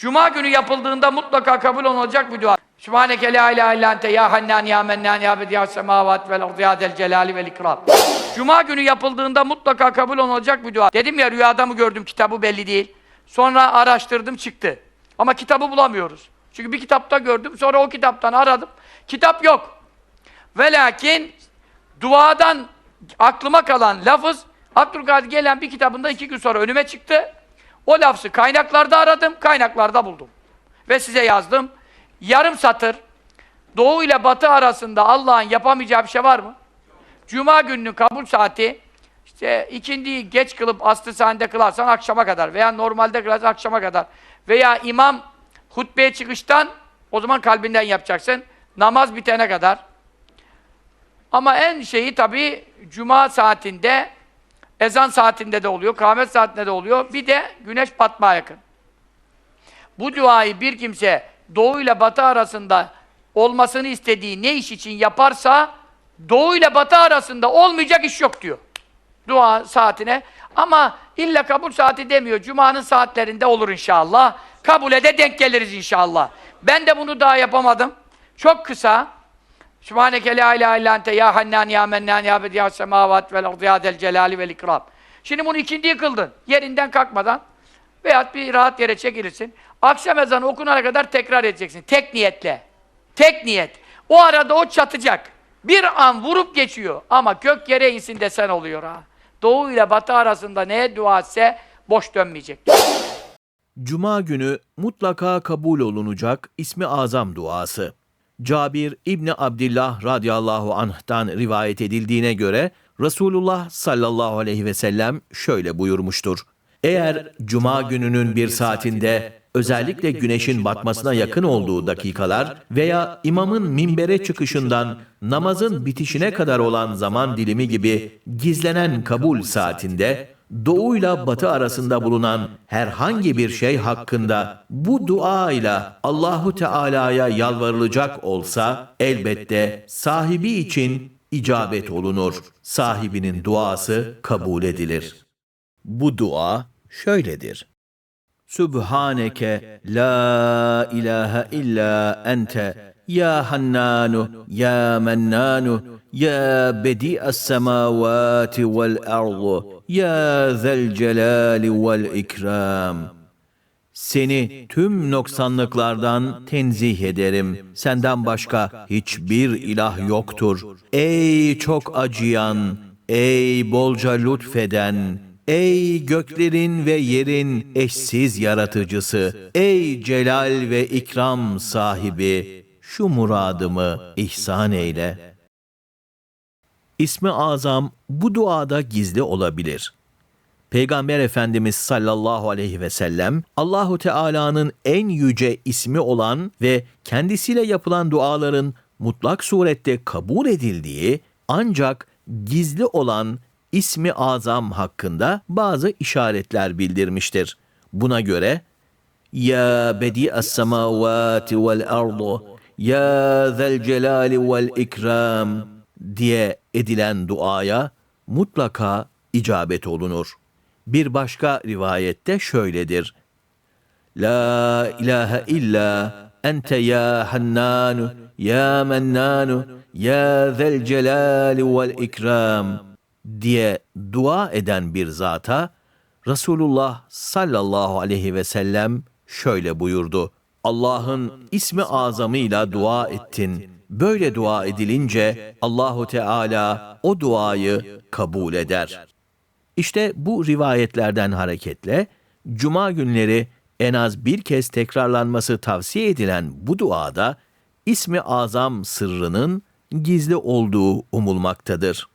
Cuma günü yapıldığında mutlaka kabul olacak bir dua. Sübhaneke la ilahe illa ente ya hannan ya mennan ya bedi semavat vel ardı celali vel ikram. Cuma günü yapıldığında mutlaka kabul olacak bir dua. Dedim ya rüyada mı gördüm kitabı belli değil. Sonra araştırdım çıktı. Ama kitabı bulamıyoruz. Çünkü bir kitapta gördüm sonra o kitaptan aradım. Kitap yok. Ve lakin duadan aklıma kalan lafız Abdülkadir gelen bir kitabında iki gün sonra önüme çıktı. O lafzı kaynaklarda aradım, kaynaklarda buldum. Ve size yazdım. Yarım satır, doğu ile batı arasında Allah'ın yapamayacağı bir şey var mı? Cuma gününün kabul saati, işte ikindiyi geç kılıp aslı sahnede kılarsan akşama kadar veya normalde kılarsan akşama kadar veya imam hutbeye çıkıştan o zaman kalbinden yapacaksın. Namaz bitene kadar. Ama en şeyi tabii cuma saatinde ezan saatinde de oluyor, kâhmet saatinde de oluyor. Bir de güneş batmaya yakın. Bu duayı bir kimse doğu ile batı arasında olmasını istediği ne iş için yaparsa doğu ile batı arasında olmayacak iş yok diyor. Dua saatine. Ama illa kabul saati demiyor. Cuma'nın saatlerinde olur inşallah. Kabule de denk geliriz inşallah. Ben de bunu daha yapamadım. Çok kısa. Sübhaneke la ilahe illa ente ya hannan ya mennan ya bedi ya semavat vel del celali vel ikram. Şimdi bunu ikindiyi kıldın. Yerinden kalkmadan veyahut bir rahat yere çekilirsin. Akşam ezanı okunana kadar tekrar edeceksin. Tek niyetle. Tek niyet. O arada o çatacak. Bir an vurup geçiyor. Ama gök yere insin desen oluyor ha. Doğu ile batı arasında neye dua etse boş dönmeyecek. Cuma günü mutlaka kabul olunacak ismi azam duası. Cabir İbni Abdillah radıyallahu anh'tan rivayet edildiğine göre Resulullah sallallahu aleyhi ve sellem şöyle buyurmuştur. Eğer cuma gününün bir saatinde özellikle güneşin batmasına yakın olduğu dakikalar veya imamın minbere çıkışından namazın bitişine kadar olan zaman dilimi gibi gizlenen kabul saatinde doğuyla batı arasında bulunan herhangi bir şey hakkında bu dua ile Allahu Teala'ya yalvarılacak olsa elbette sahibi için icabet olunur. Sahibinin duası kabul edilir. Bu dua şöyledir. Sübhaneke la ilahe illa ente ya hannanu ya mennanu semavati vel ardu ya zel celali vel ikram. Seni tüm noksanlıklardan tenzih ederim. Senden başka hiçbir ilah yoktur. Ey çok acıyan, ey bolca lütfeden, ey göklerin ve yerin eşsiz yaratıcısı, ey celal ve ikram sahibi, şu muradımı ihsan eyle. İsmi azam bu duada gizli olabilir. Peygamber Efendimiz sallallahu aleyhi ve sellem Allahu Teala'nın en yüce ismi olan ve kendisiyle yapılan duaların mutlak surette kabul edildiği ancak gizli olan ismi azam hakkında bazı işaretler bildirmiştir. Buna göre ya bedi'as semavati vel ardu ya zel celali vel ikram diye edilen duaya mutlaka icabet olunur. Bir başka rivayette şöyledir. La ilahe illa ente ya hannanu ya mennanu ya zel celali vel ikram diye dua eden bir zata Resulullah sallallahu aleyhi ve sellem şöyle buyurdu. Allah'ın ismi azamıyla dua ettin. Böyle dua edilince Allahu Teala o duayı kabul eder. İşte bu rivayetlerden hareketle cuma günleri en az bir kez tekrarlanması tavsiye edilen bu duada ismi azam sırrının gizli olduğu umulmaktadır.